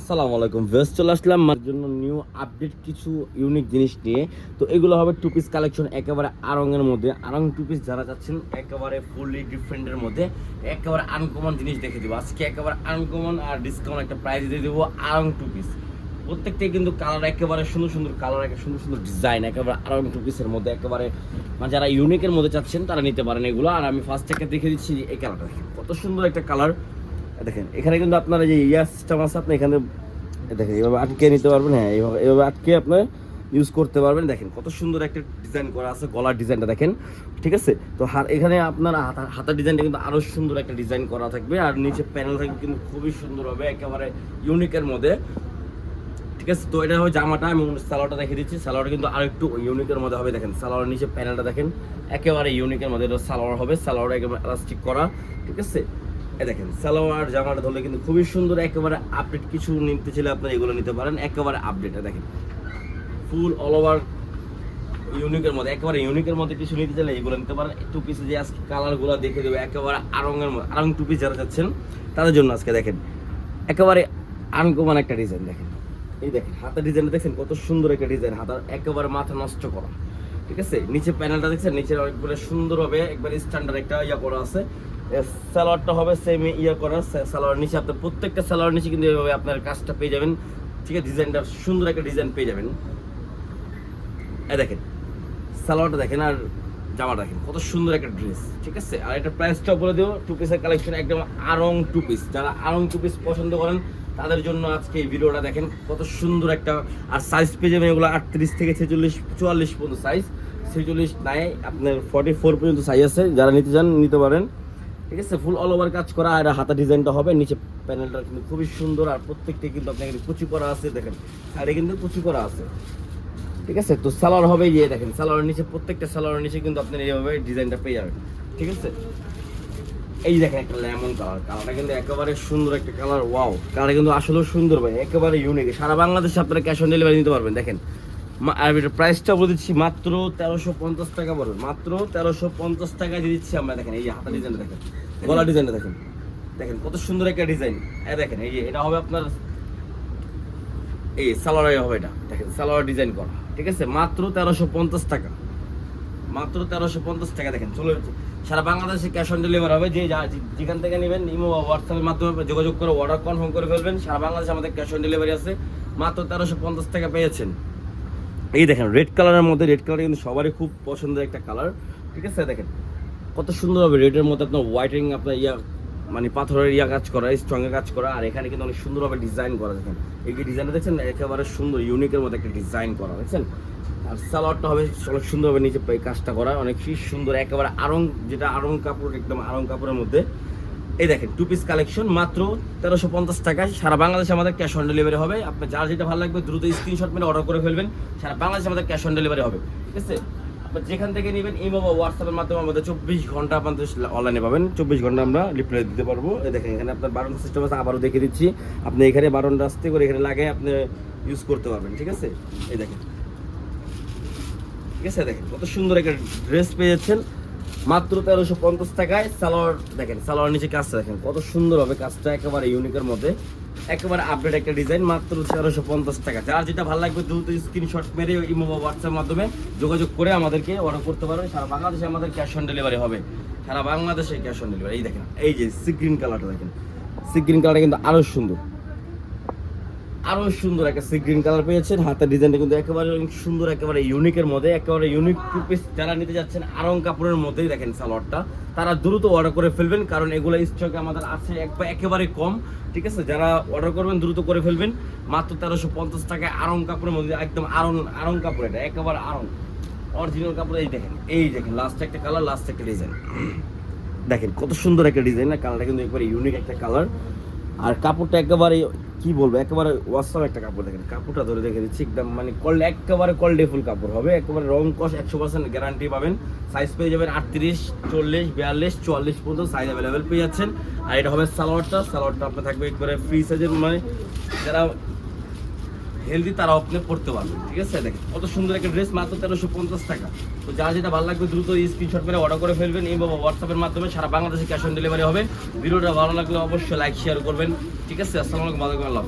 আসসালামু আলাইকুম ভেস্ট চলে আসলাম আমার জন্য নিউ আপডেট কিছু ইউনিক জিনিস নিয়ে। তো এগুলো হবে টু পিস কালেকশন একেবারে আরঙের মধ্যে। আরং টু পিস যারা চাচ্ছেন একেবারে ফুললি ডিফারেন্টের মধ্যে। একেবারে আনকমন জিনিস দেখে দেবো। আজকে একেবারে আনকমন আর ডিসকাউন্ট একটা প্রাইস দিয়ে দেবো আরং টু পিস প্রত্যেকটাই কিন্তু কালার একেবারে সুন্দর সুন্দর কালার একটা সুন্দর সুন্দর ডিজাইন একেবারে আরং টু পিসের মধ্যে। একেবারে মানে যারা ইউনিকের মধ্যে চাচ্ছেন, তারা নিতে পারেন এগুলো। আর আমি ফার্স্ট থেকে দেখে দিচ্ছি এই কালারটা কত সুন্দর একটা কালার দেখেন, এখানে কিন্তু আপনার যে ইয়া সিস্টেম আছে, আপনি এখানে দেখেন, এইভাবে আটকে নিতে পারবেন হ্যাঁ এইভাবে এইভাবে আটকে আপনার ইউজ করতে পারবেন। দেখেন, কত সুন্দর একটা ডিজাইন করা আছে, গলার ডিজাইনটা দেখেন, ঠিক আছে? তো এখানে আপনার হাতা, হাতার ডিজাইনটা কিন্তু আরও সুন্দর একটা ডিজাইন করা থাকবে, আর নিচে প্যানেল থাকবে কিন্তু খুবই সুন্দর হবে, একেবারে ইউনিকের মধ্যে, ঠিক আছে? তো এটা হবে জামাটা, আমি সালোয়ারটা দেখে দিচ্ছি, সালোয়ারটা কিন্তু আর একটু ইউনিকের মধ্যে হবে, দেখেন, সালোয়ারের নিচে প্যানেলটা দেখেন, একেবারে ইউনিকের মধ্যে এটা সালোয়ার হবে সালোয়ার একেবারে এলাস্টিক করা, ঠিক আছে? দেখেন, সালোয়ার, জামাটা ধরলে কিন্তু খুবই সুন্দর, একেবারে আপডেট কিছু নিতে চাইলে আপনারা এগুলো নিতে পারেন, একেবারে আপডেট দেখেন। ফুল অল ওভার ইউনিকের মধ্যে, একেবারে ইউনিকের মধ্যে কিছু নিতে চাইলে এগুলো নিতে পারেন। টু পিসে যে আজকে কালারগুলো দেখে দেবো, একেবারে আরঙের মধ্যে, আরং টু পিস যারা যাচ্ছেন, তাদের জন্য আজকে দেখেন, একেবারে আনকমন একটা ডিজাইন দেখেন। এই দেখেন, হাতের ডিজাইনটা দেখছেন কত সুন্দর একটা ডিজাইন হাতার একেবারে মাথা নষ্ট করা। ঠিক আছে? নিচে প্যানেলটা দেখছেন? নিচে অনেকগুলো সুন্দর হবে। একবার স্ট্যান্ডার্ড একটা ইয়া করা আছে। স্যালোয়ারটা হবে সেম ইয়া করা। স্যালোয়ার নিচে আপনার প্রত্যেকটা স্যালোয়ার নিচে কিন্তু এইভাবে আপনার কাজটা পেয়ে যাবেন। ঠিক আছে? ডিজাইনটা সুন্দর একটা ডিজাইন পেয়ে যাবেন। দেখেন। স্যালোয়ারটা দেখেন আর জামাটা দেখেন কত সুন্দর একটা ড্রেস ঠিক আছে? আর এটা প্রাইসটা বলে দেবো টু পিসের কালেকশন একদম আরং টু পিস যারা আরং টু পিস পছন্দ করেন, তাদের জন্য আজকে এই ভিডিওটা দেখেন, কত সুন্দর একটা, আর সাইজ পেয়ে যাবেন এগুলো আটত্রিশ থেকে ছেচল্লিশ, চুয়াল্লিশ পর্যন্ত সাইজ ছেচল্লিশ নাই, আপনার ফর্টি ফোর পর্যন্ত সাইজ আছে। যারা নিতে চান, নিতে পারেন। ঠিক আছে? ফুল অল ওভার কাজ করা, আর হাতা ডিজাইনটা হবে। নিচে প্যানেলটা কিন্তু খুবই সুন্দর, আর প্রত্যেকটা কিন্তু এখানে কুচি করা আছে, দেখেন। সাইডে কিন্তু কুচি করা আছে। ঠিক আছে? তো সালোয়ার হবে ইয়ে দেখেন সালোয়ারের নিচে, প্রত্যেকটা সালোয়ারের নিচে কিন্তু আপনি এইভাবে ডিজাইনটা পেয়ে যাবেন, ঠিক আছে? এই দেখেন একটা লেমন কালার, কালারটা কিন্তু একেবারে সুন্দর একটা কালার ওয়াও কালারটা কিন্তু আসলেও সুন্দর ভাই, একেবারে ইউনিক সারা বাংলাদেশে আপনারা ক্যাশ অন ডেলিভারি নিতে পারবেন, দেখেন। আর প্রাইসটা বলে দিচ্ছি মাত্র তেরোশো পঞ্চাশ টাকা পড়বে মাত্র তেরোশো পঞ্চাশ টাকা দিয়ে দিচ্ছি আমরা, দেখেন, এই হাতা ডিজাইনটা দেখেন, গলা ডিজাইনটা দেখেন। দেখেন, কত সুন্দর একটা ডিজাইন এই দেখেন, এই যে এটা হবে আপনার, এই সালোয়ার হবে এটা, দেখেন সালোয়ার ডিজাইন করা। ঠিক আছে? মাত্র তেরোশো পঞ্চাশ টাকা। মাত্র তেরোশো পঞ্চাশ টাকা দেখেন, চলে যাচ্ছে। সারা বাংলাদেশে ক্যাশ অন ডেলিভারি হবে, যে যেখান থেকে নেবেন ইমো বা হোয়াটসঅ্যাপের মাধ্যমে যোগাযোগ করে অর্ডার কনফার্ম করে ফেলবেন। সারা বাংলাদেশে আমাদের ক্যাশ অন ডেলিভারি আছে। মাত্র তেরোশো পঞ্চাশ টাকা পেয়েছেন। এই দেখেন রেড কালারের মধ্যে রেড কালার কিন্তু সবারই খুব পছন্দের একটা কালার ঠিক আছে, দেখেন। কত সুন্দর হবে রেডের মধ্যে আপনার হোয়াইটিং আপনার ইয়া মানে পাথরের ইয়া কাজ করা স্ট্রঙে কাজ করা, আর এখানে কিন্তু অনেক সুন্দরভাবে ডিজাইন করা দেখেন। এই যে ডিজাইনটা দেখছেন, একেবারে সুন্দর ইউনিকের মধ্যে একটা ডিজাইন করা, দেখছেন? আর সালোয়ারটা হবে অনেক সুন্দরভাবে নিচে কাজটা করা, অনেক সুন্দর, একেবারে আরং, যেটা আরং কাপড়, একদম আরং কাপড়ের মধ্যে। এই দেখেন টু পিস কালেকশন মাত্র তেরোশো পঞ্চাশ টাকায়। সারা বাংলাদেশে আমাদের ক্যাশ অন ডেলিভারি হবে। আপনার যার যেটা ভালো লাগবে, দ্রুত স্ক্রিনশট মেরে অর্ডার করে ফেলবেন। সারা বাংলাদেশে আমাদের ক্যাশ অন ডেলিভারি হবে। ঠিক আছে? যেখান থেকে নেবেন ইমো বা হোয়াটসঅ্যাপের মাধ্যমে আমাদের চব্বিশ ঘণ্টা আপনাদের অনলাইনে পাবেন। চব্বিশ ঘণ্টা আমরা রিপ্লাই দিতে পারব। দেখেন, এখানে আপনার বারণ সিস্টেম আছে, আবারও দেখে দিচ্ছি। আপনি এখানে বারণটা আসতে করে এখানে লাগে আপনি ইউজ করতে পারবেন, ঠিক আছে? এই দেখেন। ঠিক আছে, দেখেন, কত সুন্দর একটা ড্রেস পেয়ে যাচ্ছেন। মাত্র তেরোশো পঞ্চাশ টাকায় সালোয়ার, দেখেন, সালোয়ার নিচে কাজটা দেখেন, কত সুন্দর হবে কাজটা একেবারে ইউনিকের মধ্যে। একেবারে আপডেট একটা ডিজাইন মাত্র তেরোশো পঞ্চাশ টাকা। যার যেটা ভালো লাগবে, দ্রুত স্ক্রিনশট মেরে ইমো বা হোয়াটসঅ্যাপ মাধ্যমে যোগাযোগ করে আমাদেরকে অর্ডার করতে পারবে সারা বাংলাদেশে আমাদের ক্যাশ অন ডেলিভারি হবে। সারা বাংলাদেশে ক্যাশ অন ডেলিভারি এই দেখেন, এই যে সি গ্রিন কালারটা দেখেন। সি গ্রিন কালারটা কিন্তু আরও সুন্দর। আরও সুন্দর একটা সি গ্রিন কালার পেয়েছেন। হাতের ডিজাইনটা কিন্তু একেবারে সুন্দর, একেবারে ইউনিকের মধ্যে, একেবারে ইউনিক টু পিস যারা নিতে যাচ্ছেন আরং কাপড়ের মধ্যেই দেখেন সালোয়ারটা। তারা দ্রুত অর্ডার করে ফেলবেন, কারণ এগুলো স্টকে আমাদের আছে একবার একেবারে কম, ঠিক আছে? যারা অর্ডার করবেন, দ্রুত করে ফেলবেন। মাত্র তেরোশো পঞ্চাশ টাকায় আরং কাপড়ের মধ্যে, একদম আরং আরং কাপড় এটা, একেবারে আরং। অরিজিনাল কাপড় এই দেখেন এই দেখেন লাস্ট একটা কালার লাস্ট একটা ডিজাইন দেখেন, কত সুন্দর একটা ডিজাইন না? কালারটা কিন্তু একবারে ইউনিক একটা কালার আর কাপড়টা একেবারে, কি বলব, একেবারে ওয়াসাম একটা কাপড় দেখেন। কাপড়টা ধরে দেখে দিচ্ছি, একদম মানে কল একেবারে কোয়ালিটি ফুল কাপড় হবে। একেবারে রং কস একশো পার্সেন্ট গ্যারান্টি পাবেন। সাইজ পেয়ে যাবেন আটত্রিশ, চল্লিশ, বিয়াল্লিশ, চুয়াল্লিশ পর্যন্ত সাইজ অ্যাভেলেবেল পেয়ে যাচ্ছেন। আর এটা হবে সালোয়ারটা। সালোয়ারটা আপনার থাকবে একবারে ফ্রি সাইজের মানে যারা হেলদি তারা আপনি পড়তে পারবেন ঠিক আছে? দেখেন, কত সুন্দর একটা ড্রেস মাত্র তেরোশো পঞ্চাশ টাকা। তো যা যেটা ভালো লাগবে দ্রুত স্ক্রিনশট করে অর্ডার করে ফেলবেন এই বাবা হোয়াটসঅ্যাপের মাধ্যমে সারা বাংলাদেশে ক্যাশ অন ডেলিভারি হবে। ভিডিওটা ভালো লাগলে অবশ্যই লাইক শেয়ার করবেন, ঠিক আছে? আসসালামু আলাইকুম আল্লাহ।